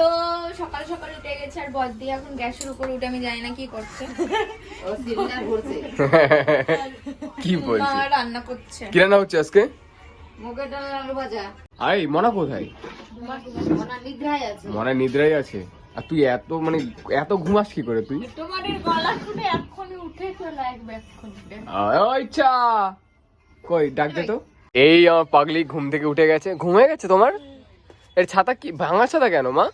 তো সকাল সকাল উঠে গেছে আর বদ্দি এখন গ্যাসের উপর উঠে আমি জানি না কি করছে। কি মা বলছিস রান্না করছে। কি রান্না হচ্ছে আজকে? মুগের ডালের আলু ভাজা। আরে মনা কোথায়? নিদ্রায় আছে। মনা আর তুই এত মানে এত ঘুমাস কি করে তুই? তোমাদের গলা শুনে এক্ষুনি উঠে চলে আসবে এক্ষুনি ইচ্ছা! কই ডাক দে তো। এই। আমার পাগলি ঘুম থেকে উঠে গেছে। ঘুমিয়ে গেছে তোমার? এর ছাতা কি ভাঙা ছাতা কেন মা?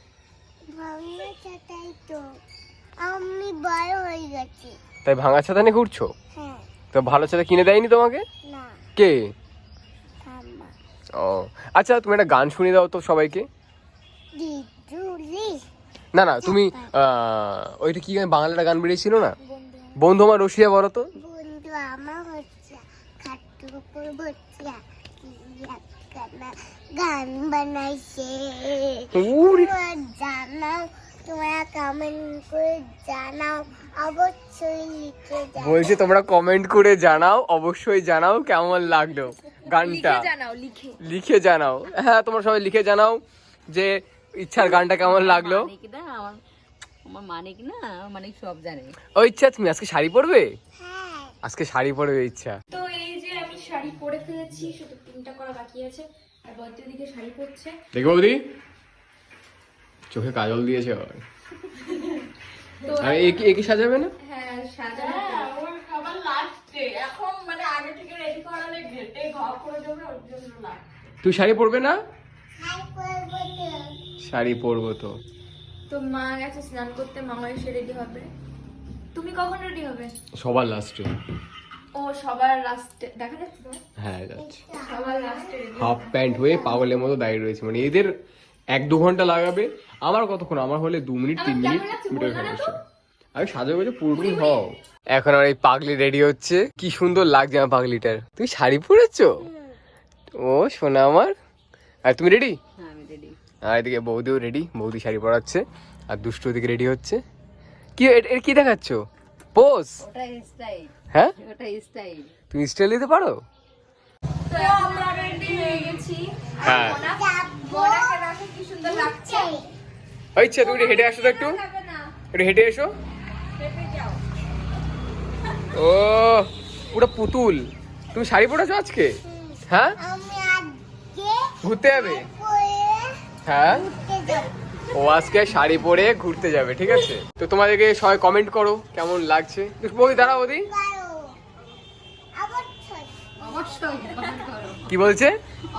আমি বড় হয়ে গেছি। তাই ভাঙা ছাতা নিয়ে ঘুরছো? হ্যাঁ। তো ভালো ছাতা কিনে দেয়নি তোমাকে? না। কে? ও। আচ্ছা তুমি একটা গান শুনিয়ে দাও তো সবাইকে। না না তুমি ওইটা কি গান? বাংলাটা গান বেরিয়েছিল না? বন্ধু আমার। রসিয়া বলো তো। বন্ধু আমার হচ্ছে খাট্টু উপর ভর্তিয়া গান বানাইছে। জানাও তোমরা কমেন্ট করে জানাও। অবশ্যই লিখে যাও বলছে তোমরা কমেন্ট করে জানাও অবশ্যই জানাও কেমন লাগল গানটা। লিখে জানাও লিখে। লিখে জানাও। হ্যাঁ তোমরা সবাই লিখে জানাও যে ইচ্ছার গানটা কেমন লাগল। মানিক না আমার আমার মানিক না মানিক সব জানে। ও ইচ্ছা তুমি আজকে শাড়ি পরবে? হ্যাঁ। আজকে শাড়ি পরবে ইচ্ছা। তো এই যে আমি শাড়ি পরে ফেলেছি শুধু তিনটা করা বাকি আছে আর বদ্দি ওদিকে শাড়ি পরছে। দেখো বৌদি। চোখে কাজল দিয়েছে আবার। আর এ কি- এ কি সাজাবে না? হ্যাঁ সাজানো তুই শাড়ি পরবে না? শাড়ি পরবো তো। তো। মা গেছে স্নান করতে মামা এসে রেডি হবে। তুমি কখন রেডি হবে? সবার লাস্টে ও সবার লাস্টে দেখা যাচ্ছে হ্যাঁ যাচ্ছে। সবার লাস্টে হাফ প্যান্ট হয়ে পাগলের মতো দাঁড়িয়ে রয়েছে। মানে এদের এক দু ঘণ্টা লাগাবে আমার কতক্ষণ? আমার হলে দু মিনিট তিন মিনিট মিটার আমি সাজা বলে পুরোপুরি হও। এখন আর এই পাগলি রেডি হচ্ছে। কি সুন্দর লাগছে আমার পাগলিটার। তুমি শাড়ি পরেছো? ও সোনা আমার। আর তুমি রেডি হ্যাঁ আর এদিকে বৌদিও রেডি বৌদি শাড়ি পরাচ্ছে। আর দুষ্টু ওদিকে রেডি হচ্ছে। কি এর- কি দেখাচ্ছ? পোজ হ্যাঁ? তুমি স্টাইল দিতে পারো? হয়ে সুন্দর লাগছে। ইচ্ছা তুমি হেঁটে আসো তো একটু। একটু হেঁটে এসো। ও পুরো পুতুল। তুমি শাড়ি পরেছো আজকে? হ্যাঁ? ঘুরতে যাবে? পরে হ্যাঁ? ঘুরতে ও আজকে শাড়ি পরে ঘুরতে যাবে ঠিক আছে? তো তোমাদেরকে সবাই কমেন্ট করো কেমন লাগছে? বৌদি দাঁড়াও বৌদি। কি বলছে?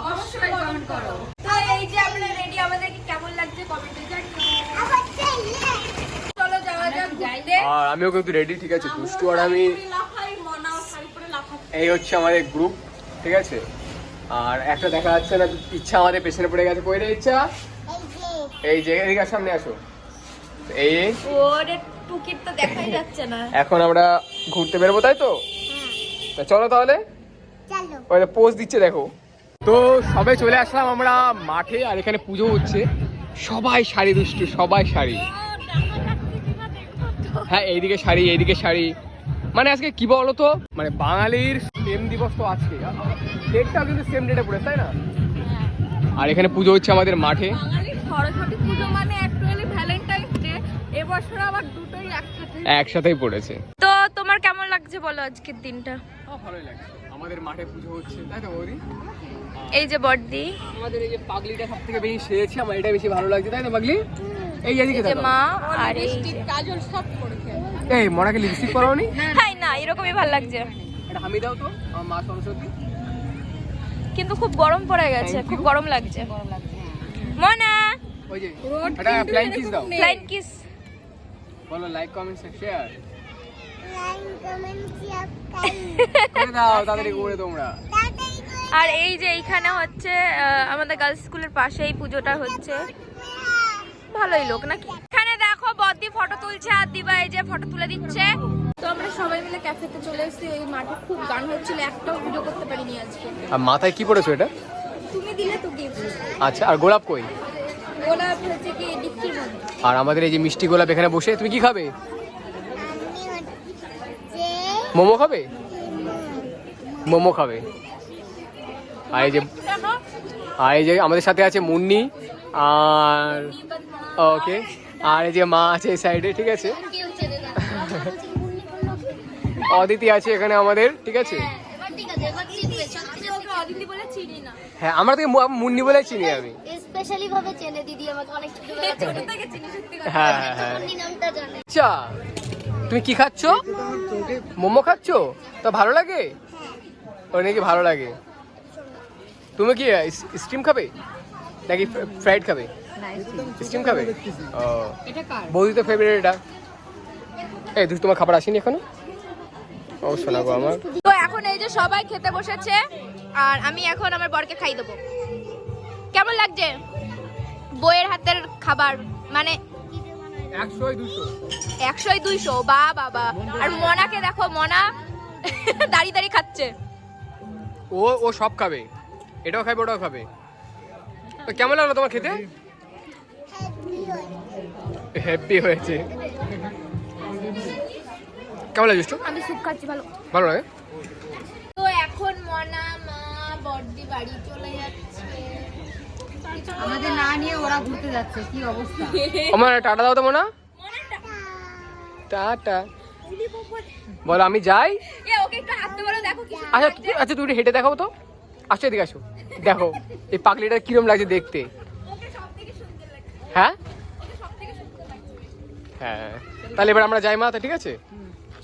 অবশ্যই কমেন্ট করো। তো এই যে আমরা রেডি আমাদেরকে কেমন লাগছে কমেন্টে জানিও। অবশ্যই yes! চলো যাওয়া যাক ঘুরতে। আর আমিও কিন্তু রেডি ঠিক আছে দুষ্টু আর আমি এই হচ্ছে আমাদের গ্রুপ ঠিক আছে? আর একটা দেখা যাচ্ছে না ইচ্ছা আমাদের পেছনে পড়ে গেছে। কই রে ইচ্ছা? এই যে। এই এদিকে সামনে আসো। এই ওরে টুকির তো দেখাই যাচ্ছে না। এখন আমরা ঘুরতে বেরোবো তাই তো? তা চলো তাহলে। চলো। ওই পোজ দিচ্ছে দেখো। তো সবে চলে আসলাম আমরা মাঠে আর এখানে পুজো হচ্ছে। সবাই শাড়ি দুষ্টু সবাই শাড়ি। হ্যাঁ এইদিকে শাড়ি এইদিকে শাড়ি। মানে আজকে কি বলো তো মানে বাঙালির সেম দিবস তো আজকে। ডেটটাও কিন্তু সেম ডেটে পড়ে তাই না? আর এখানে পুজো হচ্ছে আমাদের মাঠে। সরস্বতী পুজো মানে অ্যাকচুয়ালি ভ্যালেন্টাইন্স ডে এবছর আবার দুটোই একসাথে। একসাথেই পড়েছে। তো তোমার কেমন লাগছে বলো আজকের দিনটা? ভালোই লাগছে। আমাদের মাঠে পুজো হচ্ছে তাই তো বৌদি এই যে বড়দি আমাদের এই যে পাগলিটা সব থেকে বেশি সেরেছে আমার এটা বেশি ভালো লাগছে তাই না পাগলি? এই এদিকে যে তাকাও। মা আর এই যে এই মনাকে লিপস্টিক করাওনি হাই না এরকমই ভালো লাগছে। এটা হামি দাও তো আমার মা সরস্বতী। কিন্তু খুব গরম পড়ে গেছে. খুব গরম লাগছে। মনা! ওই যে এটা ফ্লাইং কিস দাও। ফ্লাইং কিস বলো লাইক কমেন্ট শেয়ার করে দাও তাড়াতাড়ি করে তোমরা। আর এই যে এইখানে হচ্ছে আমাদের গার্লস স্কুলের পাশেই পুজোটা হচ্ছে। ভালোই লোক নাকি? এখানে দেখো বদ্দি ফটো তুলছে আর দিবা এই যে ফটো তুলে দিচ্ছে। তো আমরা সবাই মিলে ক্যাফেতে চলে এসেছি এই মাঠে খুব গান হচ্ছিল একটাও ভিডিও করতে পারিনি আজকে। আর মাথায় কি পড়েছো এটা? তুমি দিলে তো গিফট আচ্ছা আর গোলাপ কই? গোলাপ হচ্ছে কি ডিক্কির মধ্যে। আর আমাদের এই যে মিষ্টি গোলাপ এখানে বসে তুমি কি খাবে? মোমো খাবে? মোমো খাবে। আর এই যে আর এই যে আমাদের সাথে আছে মুন্নি আর ওকে। আর এই যে মা আছে এই সাইডে ঠিক আছে? অদিতি আছে এখানে আমাদের ঠিক আছে? হ্যাঁ আমরা তোকে মুন্নি বলে চিনি আমি। স্পেশালি ভাবে চেনে দিদি আমাকে অনেক ছোট থেকে। চিনি সত্যি কথা হ্যাঁ হ্যাঁ আচ্ছা তুমি কি খাচ্ছ? মোমো খাচ্ছ? তা ভালো লাগে? ওর নাকি ভালো লাগে? তুমি কি স্টিম খাবে? নাকি ফ্রাইড খাবে? স্টিম খাবে? ও, বৌদি তো ফেভারিট এটা। এই তুই তোমার খাবার আসেনি এখনও? ও শোনা গো আমার। তো এখন এই যে সবাই খেতে বসেছে, আর আমি এখন আমার বরকে খাই দেবো। কেমন লাগছে? বইয়ের হাতের খাবার মানে একশোই দুইশো বা বাবা আর মনাকে দেখো মনা দাঁড়িয়ে দাঁড়িয়ে খাচ্ছে। ও ও সব খাবে। এটাও খাবে ওটাও খাবে। তো কেমন লাগল তোমার খেতে? হ্যাপি হয়েছে। কেমন লাগে দুষ্টু? আমি স্যুপ খাচ্ছি ভালো। ভালো লাগে? তো এখন মনা মা বর্দি বাড়ি চলে যাচ্ছে। আমাদের না নিয়ে ওরা ঘুরতে যাচ্ছে কি অবস্থা? আমার টাটা দাও তো মনা। টাটা। বলো আমি যাই? আচ্ছা আচ্ছা তুমি হেঁটে দেখাও তো। আসো এদিকে আসো। দেখো এই পাগলিটা কিরম লাগছে দেখতে। হ্যাঁ? হ্যাঁ। তাহলে এবার আমরা যাই মা তা ঠিক আছে?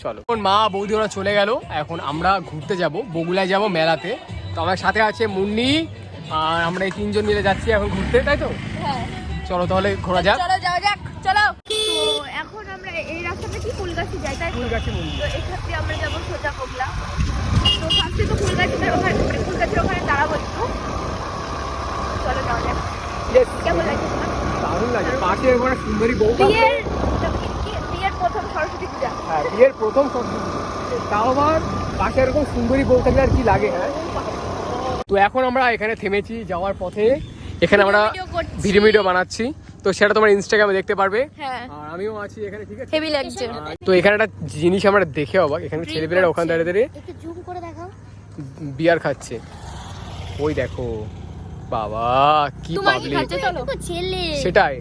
চলো। এখন মা বৌদি ওরা চলে গেল। এখন আমরা ঘুরতে যাব বগুলায় যাব মেলাতে। তো আমার সাথে আছে মুন্নি। আর আমরা এই তিনজন মিলে যাচ্ছি এখন ঘুরতে তাই তো? হ্যাঁ। চলো তাহলে ঘোরা যাক। চলো যাওয়া যাক চলো। এখন আমরা এই রাস্তাটা কি ফুলগাছি যাই তাই? ফুলগাছি মন্দির। তো এক্ষেত্রে আমরা যাব সোজা কবলা তো ফার্স্টে তো ফুলগাছিটার ওখানে মানে ফুলগাছির ওখানে দাঁড়াবো একটু। চলো যাওয়া যাক। কেমন লাগছে দারুণ লাগে। পাশে একবার সুন্দরী বউ। বিয়ের বিয়ের প্রথম সরস্বতী পূজা। হ্যাঁ বিয়ের প্রথম সবজি তাও আবার পাশে এরকম সুন্দরী বউ থাকলে আর কি লাগে হ্যাঁ? তো এখন আমরা এখানে থেমেছি যাওয়ার পথে। এখানে আমরা ভিডিও। ভিডিও বানাচ্ছি। তো সেটা তোমার ইনস্টাগ্রামে দেখতে পারবে। হ্যাঁ। আর আমিও আছি এখানে ঠিক আছে? হেভি লাগছে। তো এখানে একটা জিনিস আমরা দেখে অবাক। এখানে ছেলেপেলেরা ওখানে দাঁড়িয়ে দাঁড়িয়ে একটু জুম করে দেখাও। বিয়ার খাচ্ছে। ওই দেখো। বাবা কি পাবলিক চলো। ছেলে। সেটাই।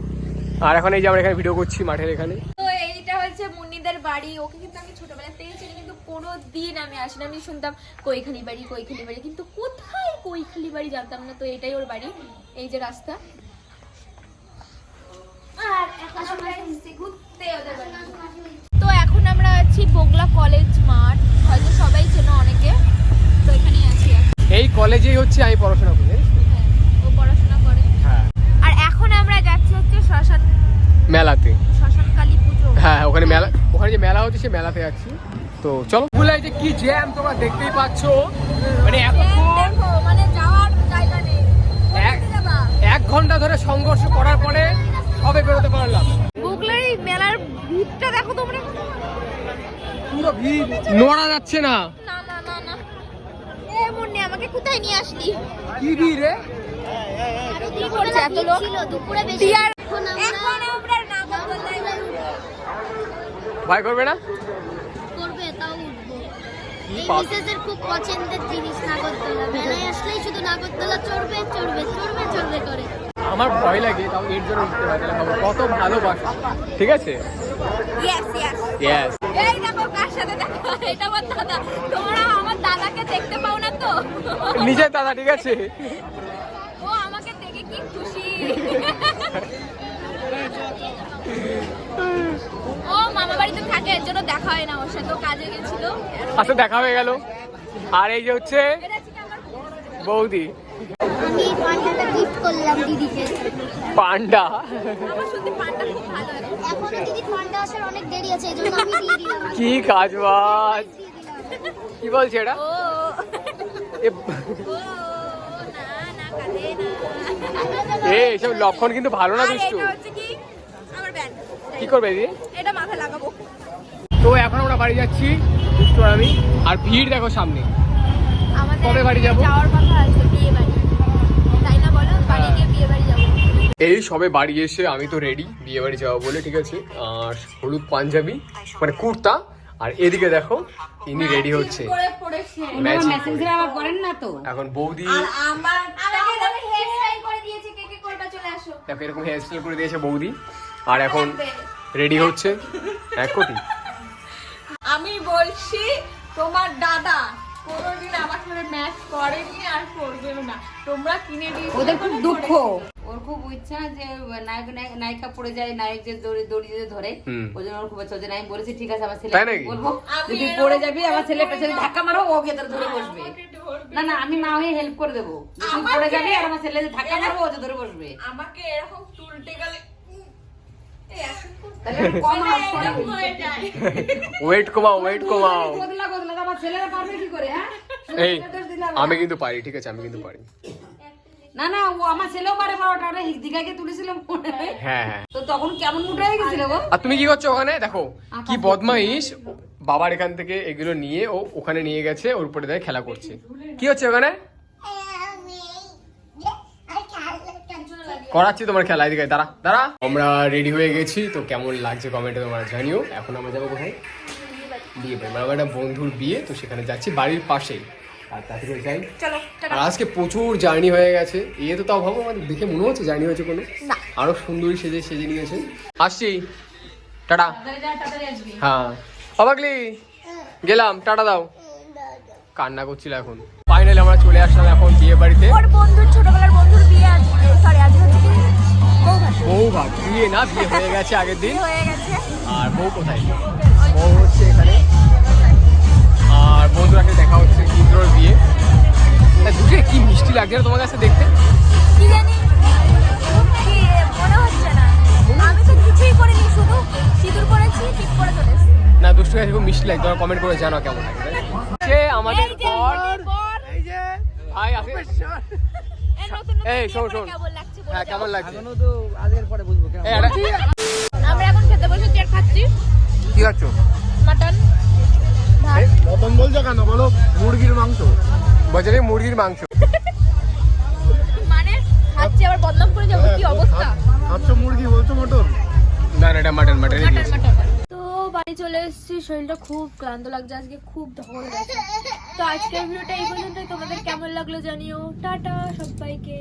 আর এখন এই যে আমরা এখানে ভিডিও করছি মাঠের এখানে। তো এইটা হচ্ছে মুন্নিদের বাড়ি। ওকে কিন্তু আমি ছোটবেলা থেকে চিনি কিন্তু কোনো দিন আমি আসিনি। আমি শুনতাম কৈখালি বাড়ি কৈখালি বাড়ি? কিন্তু কোথায় কৈখালি বাড়ি জানতাম না তো এটাই ওর বাড়ি এই যে রাস্তা। আর এখন আমরা ঘুরতে ওদের বাড়ি। তো এখন আমরা আছি বগলা কলেজ মাঠ হয়তো সবাই চেনো অনেকে তো এখানেই আছি এই কলেজেই হচ্ছে আমি পড়াশোনা করি হ্যাঁ, ও পড়াশোনা করে। হ্যাঁ। আর এখন আমরা যাচ্ছি হচ্ছে শ্মশান মেলাতে। শ্মশান কালী পুজো। হ্যাঁ ওখানে মেলা ওখানে যে মেলা হচ্ছে সেই মেলাতে যাচ্ছি। তো চলো। বুলাই যে কি জ্যাম তোমরা দেখতেই পাচ্ছ। মানে এতক্ষণ দেখো মানে যাওয়ার জায়গা নেই এক- কোথায় যাবা? এক ঘণ্টা ধরে সংঘর্ষ করার পরে সবে বেরোতে পারলাম বুকলাই মেলার ভিড়টা দেখো তোমরা পুরো ভিড় নড়া যাচ্ছে না। না না না না। এ মুন্নি আমাকে কোথায় নিয়ে আসলি? কি ভিড় রে? আরও কি করছে এত লোক? দুপুরে বেশি টিয়ার এখন এখন আমরা আমরা নাগরদোলায় ভয় করবে না? করবে তাও উঠবো। এই মিসেসের খুব পছন্দের জিনিস নাগরদোলা। মেলায় আসলেই শুধু নাগরদোলা চড়বে চড়বে চড়বে চড়বে করে। আমার ভয় লাগে তাও এর জন্য উঠতে পারি কত ভালোবাসা। ঠিক আছে? ইয়েস ইয়েস ইয়েস এই দেখো কার সাথে দেখো এটা আমার দাদা। তোমরা আমার দাদাকে দেখতে পাও না তো? নিজের দাদা ঠিক আছে? ও আমাকে দেখে কি খুশি। ও মামা বাড়িতে থাকে এর জন্য দেখা হয় না ওর সাথে। ও কাজে গেছিল। আচ্ছা দেখা হয়ে গেল। আর এই যে হচ্ছে বৌদি? আমি পান্ডাটা গিফট করলাম দিদিকে। পান্ডা। আমার সত্যি পানটা খুব ভালো এখন এখনও দিদি পান্ডা আসার অনেক দেরি আছে এই জন্য আমি দিয়ে দিলাম। কি কাজ বাজ। কি বলছে এটা? এ এসব লক্ষণ কিন্তু ভালো না দুষ্টু। কি? করবে দিদি এটা মাথায় লাগাবো। তো এখন আমরা বাড়ি যাচ্ছি দুষ্টু আর আমি। আর ভিড় দেখো সামনে। কবে বাড়ি যাব? যাওয়ার কথা আছে বিয়ে বাড়ি। তাই না বলো? বাড়ি গিয়ে বিয়ে বাড়ি এই সবে বাড়ি এসে আমি তো রেডি বিয়ে বাড়ি যাব বলে ঠিক আছে? আর হলুদ পাঞ্জাবি মানে কুর্তা আর এদিকে দেখো ইনি রেডি হচ্ছে। এখন বৌদি আমার আমাকে হেয়ার স্টাইল করে দিয়েছে কে কে কোলটা চলে আসো। দেখো এরকম হেয়ার স্টাইল করে দিয়েছে বৌদি। আর এখন রেডি হচ্ছে এক কোটি। আমি বলছি তোমার দাদা কোনোদিন আমার সাথে ম্যাচ করেনি আর করবেও না। তোমরা কিনে দিয়ে ওদের খুব দুঃখ। ওর খুব ইচ্ছা যে নায়ক নায়ক- নায়িকা পড়ে যায় নায়ক যে দড়ি দড়ি যে ধরে। ওই জন্য ওর খুব ইচ্ছা জন্য আমি বলেছি ঠিক আছে আমার ছেলে বলব। যদি পড়ে যাবি আমার ছেলে পেছনে ধাক্কা মারো ও ভেতরে ধরে বসবে। না না আমি মা হয়ে হেল্প করে দেবো। যে তুই পড়ে যাবি আর আমার ছেলে ধাক্কা মারবো ও ধরে বসবে। আমাকে এরকম তুলতে গেলে ওয়েট কমাও ওয়েট কমাও। হ্যাঁ? আমি কিন্তু পারি ঠিক আছে আমি কিন্তু পারি। না না ও আমার ছেলেও পারে পরোটা ওটা দিঘাকে তুলেছিলাম হ্যাঁ। হ্যাঁ তো তখন কেমন মুটে হয়ে গেছিল গো? আর তুমি কি করছ ওখানে? দেখো কি বদমাইশ। বাবার এখান থেকে এগুলো নিয়ে ও ওখানে নিয়ে গেছে ওর উপরে দাঁড়িয়ে খেলা করছে। কি হচ্ছে ওখানে? করাচ্ছি তোমার খেলা এদিকে দাঁড়া দাঁড়া। আমরা রেডি হয়ে গেছি তো কেমন লাগছে কমেন্টে তোমরা জানিও। এখন আমরা যাব কোথায়? বিয়ে বাড়ি মানে আমার একটা বন্ধুর বিয়ে তো সেখানে যাচ্ছি বাড়ির পাশেই। আর তাড়াতাড়ি যাই। চলো আর আজকে প্রচুর জার্নি হয়ে গেছে। ইয়ে তো তাও ভাবো আমাদের দেখে মনে হচ্ছে জার্নি হয়েছে কোনো। আরও সুন্দরী সেজে সেজে নিয়েছে। আসছি। টাটা। হ্যাঁ। অবাকলি গেলাম টাটা দাও। কান্না করছিল এখন। ফাইনালি আমরা চলে আসলাম এখন বিয়ে বাড়িতে। ওর বন্ধুর ছোটবেলার বন্ধুর বিয়ে আজকে সরি আজ হচ্ছে বউ ভাত বিয়ে না বিয়ে হয়ে গেছে আগের দিন। হয়ে গেছে। আর বউ কোথায়? আর বন্ধুরাকে দেখা হচ্ছে ইন্দ্রর বিয়ে। দুটো কি মিষ্টি লাগছে তোমার কাছে দেখতে? কি জানি? মনে হচ্ছে না। আমি তো কিছুই করিনি শুধু সিঁদুর পরেছি ঠিক করে চলে না দুষ্টু কাছে খুব মিষ্টি লাগছে। তোমরা কমেন্ট করে জানো কেমন লাগে সে আমাদের এই যে বর বর। ভাই আসে। এই শোন, শোন। কেমন লাগছে হ্যাঁ কেমন লাগছে? তো আজকের পরে বুঝব কেমন আমরা এখন খেতে বসেছি আর খাচ্ছি। কি খাচ্ছ? মাটন। বলছো কেন? বলো মুরগির মাংস। বছরে মুরগির মাংস। মানে খাচ্ছি আবার বদনাম করে যাব কি অবস্থা? খাচ্ছ মুরগি বলছো মটন? না না এটা মাটন মাটনই তো বাড়ি চলে এসেছি শরীরটা খুব ক্লান্ত লাগছে আজকে খুব গেছে তো আজকের ভিডিওটা এই পর্যন্তই তোমাদের কেমন লাগল জানিও। টাটা সবাইকে।